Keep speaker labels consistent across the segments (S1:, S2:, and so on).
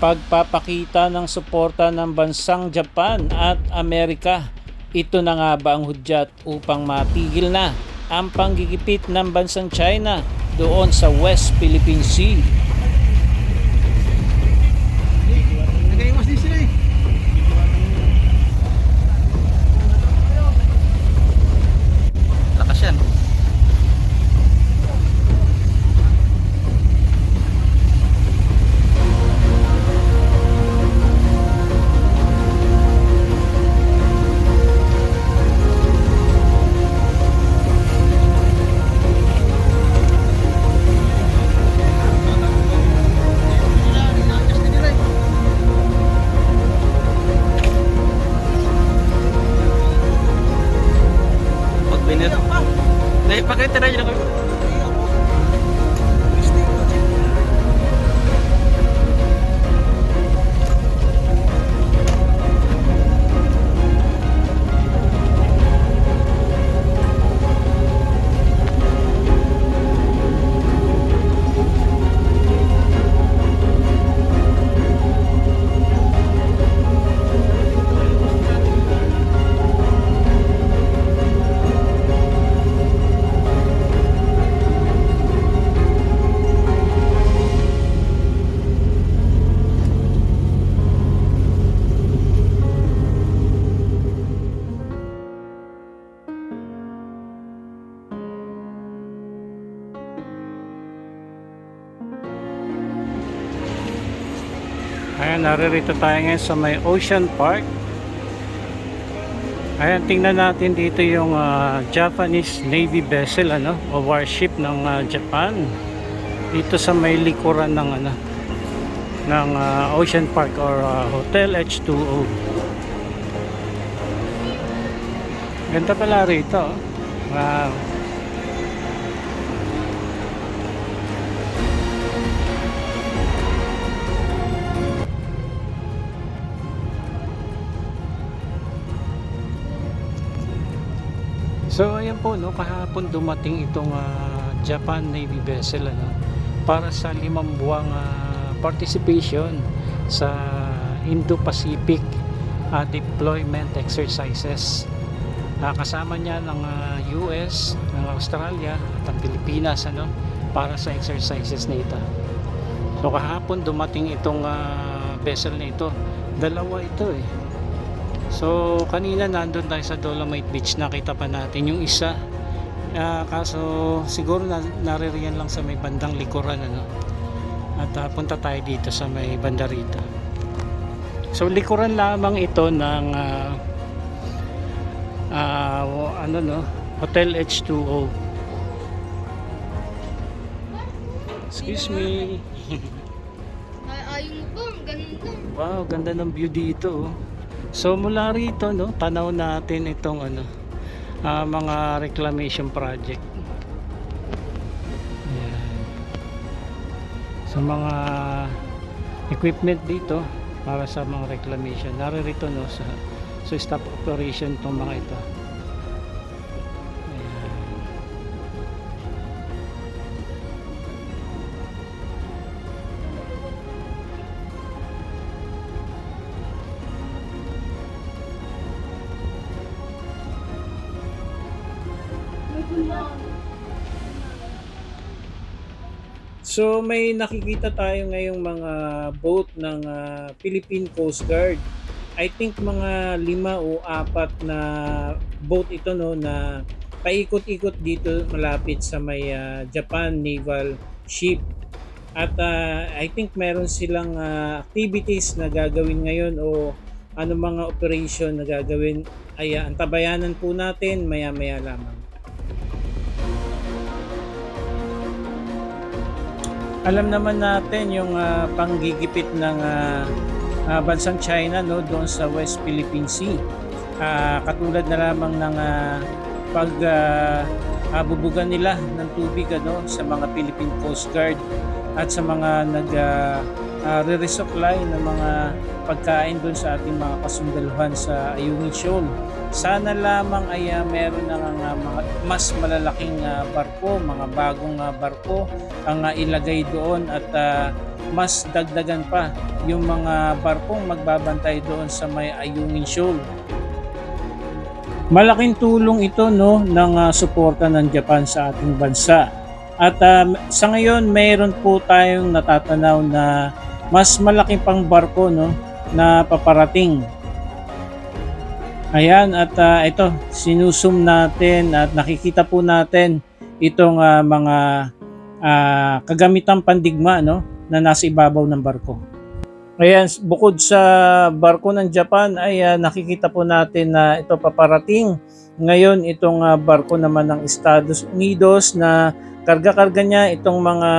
S1: Pagpapakita ng suporta ng bansang Japan at Amerika. Ito na nga ba ang hudyat upang matigil na ang panggigipit ng bansang China doon sa West Philippine Sea?
S2: Nagaiwas din sila eh.
S1: Ayan, naririto tayo ngayon sa may Ocean Park. Ayan, tingnan natin dito yung ah, Japanese Navy vessel, ano, o warship ng ah, Japan. Dito sa may likuran ng ano, ng ah, Ocean Park or ah, Hotel H2O. Ganda pala rito. oh. Wow. So ayan po no, kahapon dumating itong ah, Japan Navy vessel ano para sa limang buwang ah, participation sa Indo-Pacific ah, deployment exercises. Ah, kasama niya ng ah, US, ng Australia at ang Pilipinas ano para sa exercises na ito. So kahapon dumating itong ah, vessel na ito. Dalawa ito eh. So kanina nandun tayo sa Dolomite Beach nakita pa natin yung isa Ah, kaso siguro na, naririyan lang sa may bandang likuran ano at ah, punta tayo dito sa may banda rito so likuran lamang ito ng ah, ah, ano no Hotel H2O excuse me
S3: Ay, ayaw mo? Ang ganda.
S1: Wow, ganda ng view dito. oh. So mula rito, no, tanaw natin itong ano, ah, mga reclamation project. Ayan. So mga equipment dito para sa mga reclamation. Naririto no sa so stop operation tong mga ito. So may nakikita tayo ngayong mga boat ng ah, Philippine Coast Guard. I think mga lima o apat na boat ito no na paikot-ikot dito malapit sa may ah, Japan Naval Ship. At ah, I think meron silang ah, activities na gagawin ngayon o ano mga operation na gagawin ay ah, antabayanan po natin maya-maya lamang. Alam naman natin yung ah, panggigipit ng ah, ah, bansang China no doon sa West Philippine Sea. Ah, katulad na lamang ng ah, pag ah, bubugan nila ng tubig ano sa mga Philippine Coast Guard at sa mga nag ah, ah, re-resupply ng mga pagkain doon sa ating mga kasundaluhan sa Ayungin Shoal. Sana lamang ay ah, meron na nga mga mas malalaking ah, barko, mga bagong ah, barko ang ah, ilagay doon at ah, mas dagdagan pa yung mga barkong magbabantay doon sa may Ayungin Shoal. Malaking tulong ito no ng ah, suporta ng Japan sa ating bansa. At um, sa ngayon mayroon po tayong natatanaw na mas malaki pang barko no na paparating. Ayan at ah, ito sinusum natin at nakikita po natin itong ah, mga ah, kagamitang pandigma no na nasa ibabaw ng barko. Ayan, bukod sa barko ng Japan ay ah, nakikita po natin na ito paparating. Ngayon itong ah, barko naman ng Estados Unidos na karga-karga niya itong mga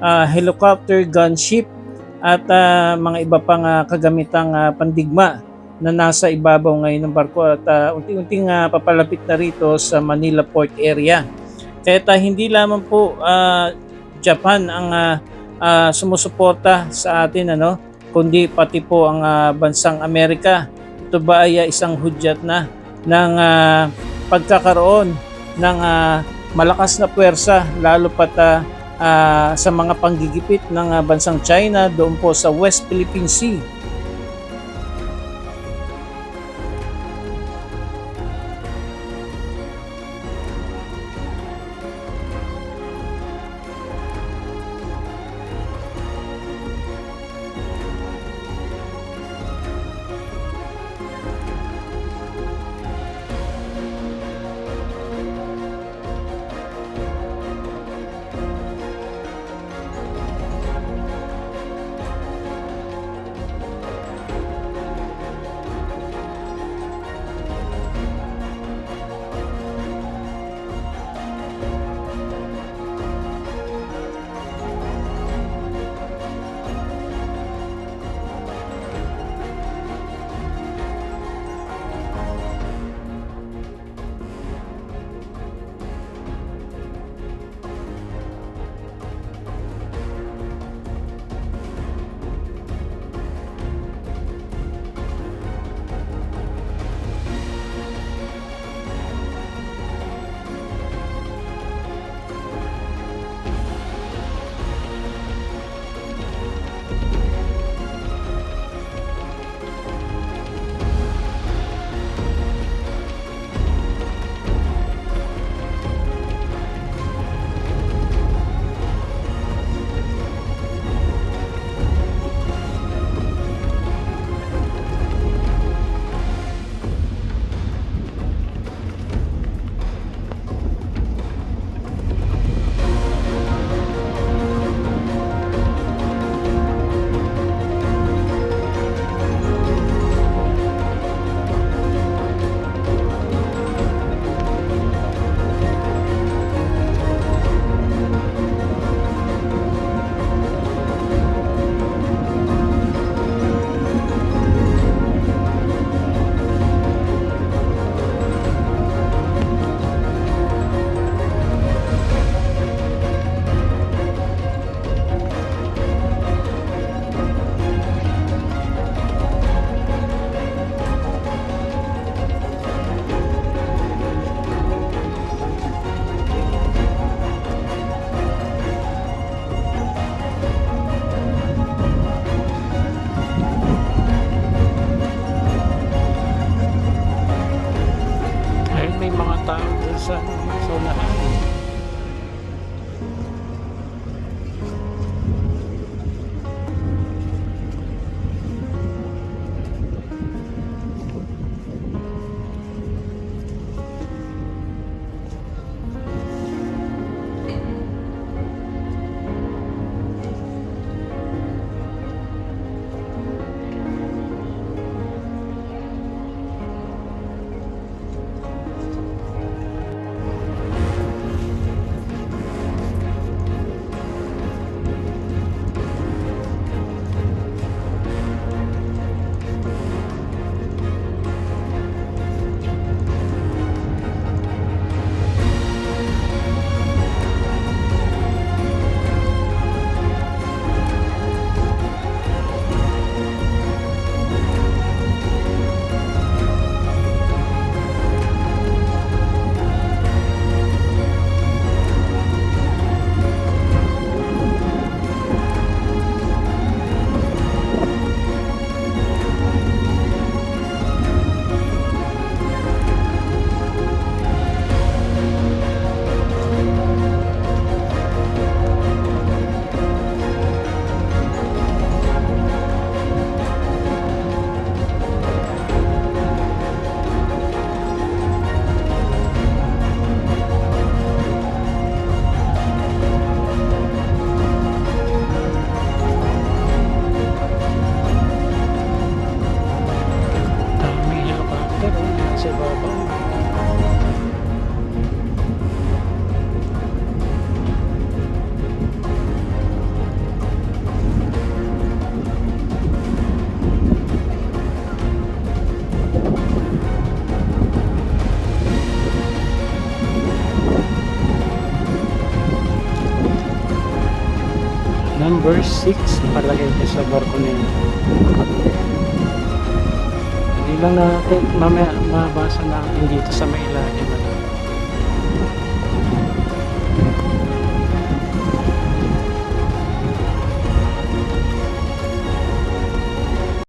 S1: ah, helicopter gunship at ah, mga iba pang ah, kagamitang ah, pandigma na nasa ibabaw ngayon ng barko at ah, unti-unting ah, papalapit na rito sa Manila Port area. Kaya ta, hindi lamang po ah, Japan ang ah, ah, sumusuporta sa atin ano kundi pati po ang ah, bansang Amerika. Ito ba ay ah, isang hudyat na ng ah, pagkakaroon ng ah, malakas na puwersa lalo pat ah, ah, sa mga panggigipit ng ah, bansang China doon po sa West Philippine Sea. tao sa saunahan. sa ibaba.
S4: Number 6, palagay ko sa barko na yun. Lang natin mamaya mabasa natin dito sa may ilalim.